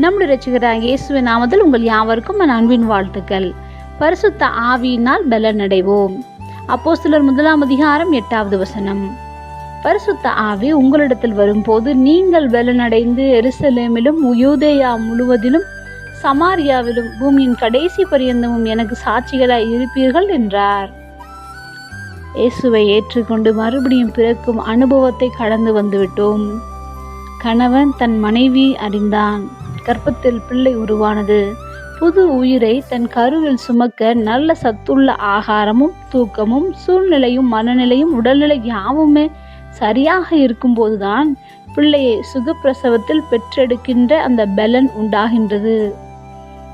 நம்முடைய ரசிகராக இயேசுவின் நாமத்தில் உங்கள் யாவருக்கும் என் அன்பின் வாழ்த்துக்கள். பரிசுத்த ஆவியினால் பலனடைவோம். அப்போ சிலர் முதலாம் அதிகாரம் எட்டாவது வசனம். பரிசுத்த ஆவி உங்களிடத்தில் வரும்போது நீங்கள் பலனடைந்து எருசலேமிலும் யூதேயா முழுவதிலும் சமாரியாவிலும் பூமியின் கடைசி பரியந்தமும் எனக்கு சாட்சிகளாய் இருப்பீர்கள் என்றார். இயேசுவை ஏற்றுக்கொண்டு மறுபடியும் பிறக்கும் அனுபவத்தை கடந்து வந்துவிட்டோம். கணவன் தன் மனைவி அறிந்தான். கர்ப்பத்தில் பிள்ளை உருவானது. புது உயிரை தன் கருவில் சுமக்க நல்ல சத்துள்ள ஆகாரமும் தூக்கமும் சூழ்நிலையும் மனநிலையும் உடல்நிலை யாவுமே சரியாக இருக்கும்போதுதான் பிள்ளையை சுகப்பிரசவத்தில் பெற்றெடுக்கின்ற அந்த பலன் உண்டாகின்றது.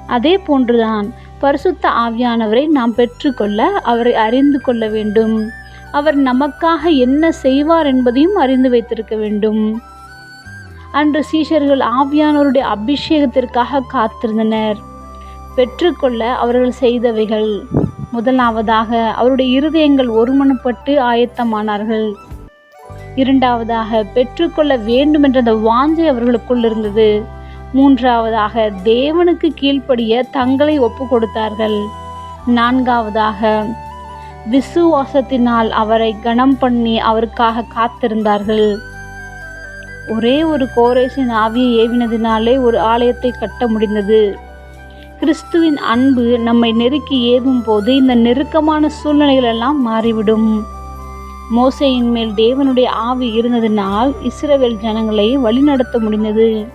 அதே போன்றுதான் பரிசுத்த ஆவியானவரை நாம் பெற்றுக்கொள்ள அவரை அறிந்து கொள்ள வேண்டும். அவர் நமக்காக என்ன செய்வார் என்பதையும் அறிந்து வைத்திருக்க வேண்டும். அன்று சீஷர்கள் ஆவியானவருடைய அபிஷேகத்திற்காக காத்திருந்தனர். பெற்றுக்கொள்ள அவர்கள் செய்தவைகள். முதலாவதாக அவருடைய இருதயங்கள் ஒருமனப்பட்டு ஆயத்தமானார்கள். இரண்டாவதாக பெற்றுக்கொள்ள வேண்டும் என்ற அந்த வாஞ்சை அவர்களுக்குள் இருந்தது. மூன்றாவதாக தேவனுக்கு கீழ்ப்படிய தங்களை ஒப்பு கொடுத்தார்கள் நான்காவதாக விசுவாசத்தினால் அவரை கனம் பண்ணி அவருக்காக காத்திருந்தார்கள். ஒரே ஒரு கோரேசின் ஆவியை ஏவினதினாலே ஒரு ஆலயத்தை கட்ட முடிந்தது. கிறிஸ்துவின் அன்பு நம்மை நெருக்கி ஏவும் போது இந்த நெருக்கமான சூழ்நிலைகளெல்லாம் மாறிவிடும். மோசையின் மேல் தேவனுடைய ஆவி இருந்ததினால் இஸ்ரவேல் ஜனங்களை வழிநடத்த முடிந்தது.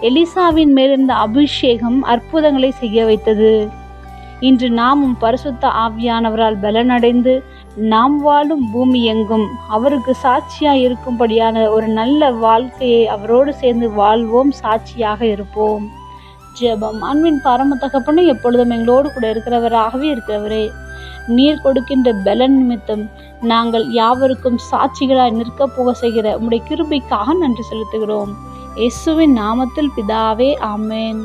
எலிசாவின் மேல் இருந்த அபிஷேகம் அற்புதங்களை செய்ய வைத்தது. இன்று நாமும் பரிசுத்த ஆவியானவரால் பலனடைந்து நாம் வாழும் பூமி எங்கும். அவருக்கு சாட்சியாக இருக்கும்படியான ஒரு நல்ல வாழ்க்கையை அவரோடு சேர்ந்து வாழ்வோம் சாட்சியாக இருப்போம். ஜெபம். அன்பின் பரம தகப்பனும் எப்பொழுதும் எங்களோடு கூட இருக்கிறவராகவே இருக்கிறவரே நீர் கொடுக்கின்ற பலன் நிமித்தம் நாங்கள் யாவருக்கும் சாட்சிகளாய் நிற்க போக செய்கிற உம்முடைய கிருபைக்காக நன்றி செலுத்துகிறோம். இயேசுவின் நாமத்தில் பிதாவே ஆமேன்.